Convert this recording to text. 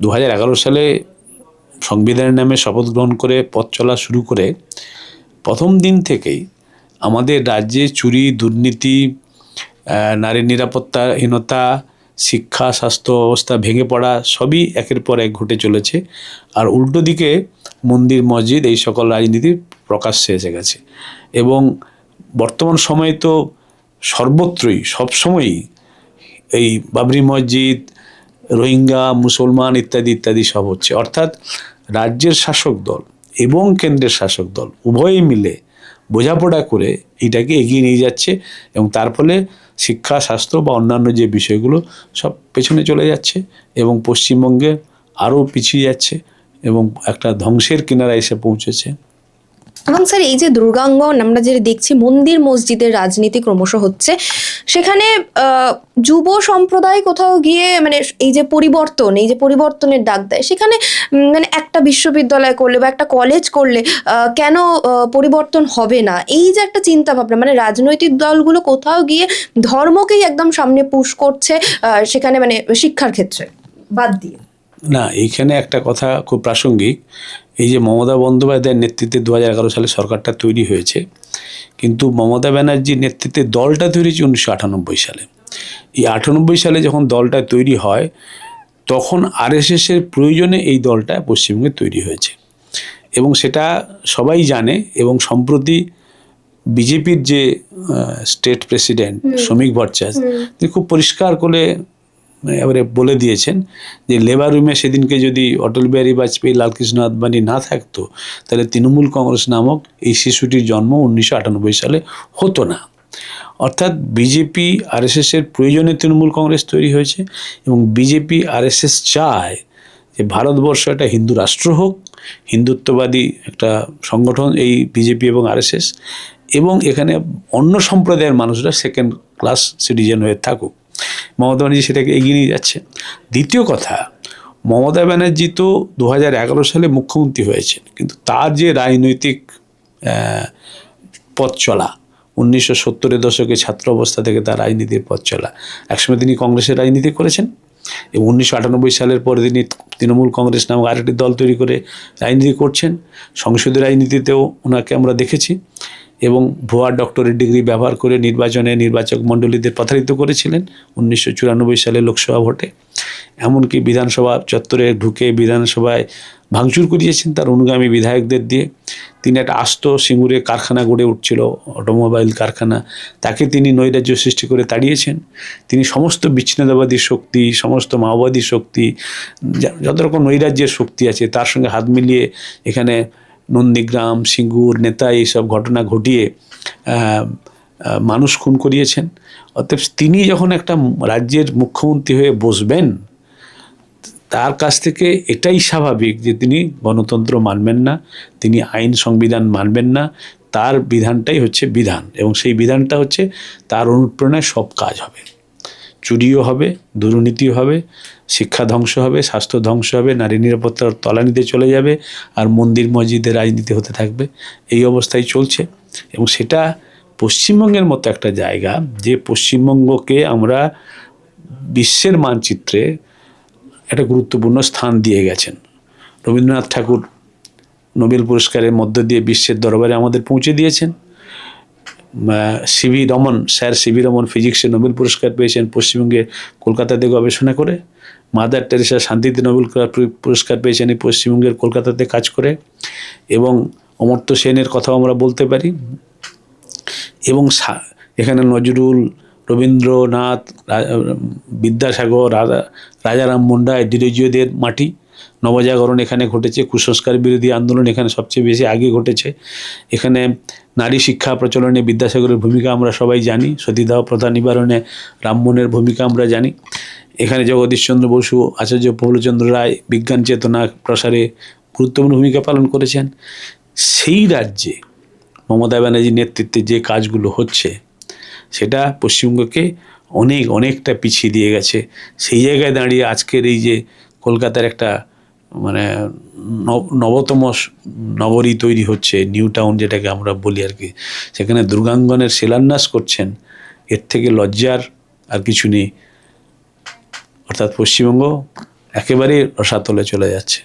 দু হাজার এগারো সালে সংবিধানের নামে শপথ গ্রহণ করে পথ চলা শুরু করে প্রথম দিন থেকেই আমাদের রাজ্যে চুরি, দুর্নীতি নারী নিরাপত্তাহীনতা শিক্ষা, স্বাস্থ্য অবস্থা ভেঙে পড়া সবই একের পর এক ঘটে চলেছে। আর উল্টো দিকে মন্দির, মসজিদ এই সকল রাজনীতির প্রকাশ্যে এসে গেছে। এবং বর্তমান সময়ে তো সর্বত্রই, সবসময়ই এই বাবরি মসজিদ রোহিঙ্গা, মুসলমান ইত্যাদি ইত্যাদি সব হচ্ছে। অর্থাৎ রাজ্যের শাসক দল এবং কেন্দ্রের শাসক দল উভয়ই মিলে বোঝাপড়া করে এটাকে এগিয়ে নিয়ে যাচ্ছে এবং তার ফলে শিক্ষা স্বাস্থ্য বা অন্যান্য যে বিষয়গুলো সব পেছনে চলে যাচ্ছে এবং পশ্চিমবঙ্গে আরও পিছিয়ে যাচ্ছে এবং একটা ধ্বংসের কিনারা এসে পৌঁছেছে। এবং স্যার, এই যে দুর্গাঙ্গন আমরা যে দেখছি, মন্দির মসজিদের রাজনীতি ক্রমশ হচ্ছে। সেখানে যুব সম্প্রদায় কোথাও গিয়ে মানে এই যে পরিবর্তন, এই যে পরিবর্তনের ডাক দেয়, সেখানে মানে একটা বিশ্ববিদ্যালয় করলে বা একটা কলেজ করলে কেন পরিবর্তন হবে না? এই যে একটা চিন্তা ভাবনা মানে রাজনৈতিক দলগুলো কোথাও গিয়ে ধর্মকেই একদম সামনে পুশ করছে সেখানে মানে শিক্ষার ক্ষেত্রে, বাদ দিয়ে। না এইখানে একটা কথা খুব প্রাসঙ্গিক। এই যে মমতা বন্দ্যোপাধ্যায়ের নেতৃত্বে দু হাজার এগারো সালে সরকারটা তৈরি হয়েছে কিন্তু মমতা ব্যানার্জির নেতৃত্বে দলটা তৈরি হয়েছে উনিশশো আটানব্বই সালে। এই আটানব্বই সালে যখন দলটা তৈরি হয় তখন আরএসএসের প্রয়োজনে এই দলটা পশ্চিমবঙ্গে তৈরি হয়েছে। এবং সেটা সবাই জানে এবং সম্প্রতি বিজেপির যে স্টেট প্রেসিডেন্ট শ্রমিক ভট্টাচার্য তিনি খুব পরিষ্কার করে এবারে বলে দিয়েছেন যে লেবার রুমে সেদিনকে যদি অটল বিহারী বাজপেয়ী, লালকৃষ্ণ আদবানি না থাকতো, তাহলে তৃণমূল কংগ্রেস নামক এই শিশুটির জন্ম উনিশশো আটানব্বই সালে হতো না। অর্থাৎ বিজেপি আরএসএসের প্রয়োজনে তৃণমূল কংগ্রেস তৈরি হয়েছে এবং বিজেপি, আরএসএস চায় যে ভারতবর্ষ একটা হিন্দু রাষ্ট্র হোক, হিন্দুত্ববাদী একটা সংগঠন এই বিজেপি এবং আরএসএস এবং এখানে অন্য সম্প্রদায়ের মানুষরা সেকেন্ড ক্লাস সিটিজেন হয়ে থাকুক। মমতা ব্যানার্জি সেটাকে এগিয়ে নিয়ে যাচ্ছে। দ্বিতীয় কথা, মমতা ব্যানার্জি তো দু হাজার এগারো সালে মুখ্যমন্ত্রী হয়েছেন, কিন্তু তার যে রাজনৈতিক পথ চলা, উনিশশো সত্তরের দশকে ছাত্র অবস্থা থেকে তার রাজনীতির পথ চলা, একসময় তিনি কংগ্রেসের রাজনীতি করেছেন এবং উনিশশো আটানব্বই সালের পরে তিনি তৃণমূল কংগ্রেস নামক আরেকটি দল তৈরি করে রাজনীতি করছেন। সংসদীয় রাজনীতিতেও ওনাকে আমরা দেখেছি। এবং ভুয়া ডক্টরেট ডিগ্রি ব্যবহার করে নির্বাচনে নির্বাচক মণ্ডলীদের প্রতারিত করেছিলেন উনিশশো চুরানব্বই সালে লোকসভা ভোটে। এমনকি বিধানসভা চত্বরে ঢুকে বিধানসভায় ভাঙচুর করিয়েছেন তার অনুগামী বিধায়কদের দিয়ে। তিনি একটা আস্ত সিঙ্গুরে কারখানা গড়ে উঠছিল, অটোমোবাইল কারখানা। তাকে তিনি নৈরাজ্য সৃষ্টি করে তাড়িয়েছেন। তিনি সমস্ত বিচ্ছিন্নতাবাদী শক্তি, সমস্ত মাওবাদী শক্তি যত রকম নৈরাজ্যের শক্তি আছে, তার সঙ্গে হাত মিলিয়ে এখানে নন্দীগ্রাম, সিঙ্গুর নেতা এইসব ঘটনা ঘটিয়ে মানুষ খুন করিয়েছেন। অতএব তিনি যখন একটা রাজ্যের মুখ্যমন্ত্রী হয়ে বসবেন, তার কাছ থেকে এটাই স্বাভাবিক যে তিনি গণতন্ত্র মানবেন না, তিনি আইন সংবিধান মানবেন না, তার বিধানটাই হচ্ছে বিধান এবং সেই বিধানটা হচ্ছে তার অনুপ্রেরণায় সব কাজ হবে। চুরিও হবে, দুর্নীতিও হবে, শিক্ষা ধ্বংস হবে, স্বাস্থ্য ধ্বংস হবে, নারী নিরাপত্তার তলানিতে চলে যাবে আর মন্দির মসজিদের রাজনীতি হতে থাকবে। এই অবস্থায় চলছে এবং সেটা পশ্চিমবঙ্গের মতো একটা জায়গা যে পশ্চিমবঙ্গকে আমরা বিশ্বের মানচিত্রে একটা গুরুত্বপূর্ণ স্থান দিয়ে গেছেন। রবীন্দ্রনাথ ঠাকুর নোবেল পুরস্কারের মধ্য দিয়ে বিশ্বের দরবারে আমাদের পৌঁছে দিয়েছেন। C V Raman, sir C V Raman ফিজিক্সে নোবেল পুরস্কার পেয়েছেন, পশ্চিমবঙ্গে কলকাতাতে গবেষণা করে। মাদার টেরেসা শান্তিতে নোবেল পুর- পুরস্কার পেয়েছেন, এই পশ্চিমবঙ্গের কলকাতাতে কাজ করে। এবং অমর্ত্য সেনের কথাও আমরা বলতে পারি। এবং এখানে নজরুল, রবীন্দ্রনাথ বিদ্যাসাগর রাজা রাজারাম মুন্ডা ডিরেজিওদের মাটি। নবজাগরণ এখানে ঘটেছে, কুসংস্কার বিরোধী আন্দোলন এখানে সবচেয়ে বেশি আগে ঘটেছে। এখানে নারী শিক্ষা প্রচলনে বিদ্যাসাগরের ভূমিকা আমরা সবাই জানি, সতীদাহ প্রথা নিবারণে রামমোহনের ভূমিকা আমরা জানি। এখানে জগদীশচন্দ্র বসু, আচার্য প্রফুল্লচন্দ্র রায়, বিজ্ঞান চেতনা প্রসারে গুরুত্বপূর্ণ ভূমিকা পালন করেছেন। সেই রাজ্যে মমতা ব্যানার্জির নেতৃত্বে যে কাজগুলো হচ্ছে, সেটা পশ্চিমবঙ্গকে অনেক, অনেকটা পিছিয়ে দিয়ে গেছে। সেই জায়গায় দাঁড়িয়ে আজকের এই যে কলকাতার একটা মানে নব- নবতম নগরী তৈরি হচ্ছে, নিউ টাউন যেটাকে আমরা বলি আর কি। সেখানে দুর্গাঙ্গনের শিলান্যাস করছেন। এর থেকে লজ্জার আর কিছু নেই। অর্থাৎ পশ্চিমবঙ্গ একেবারেই রসাতলে চলে যাচ্ছে।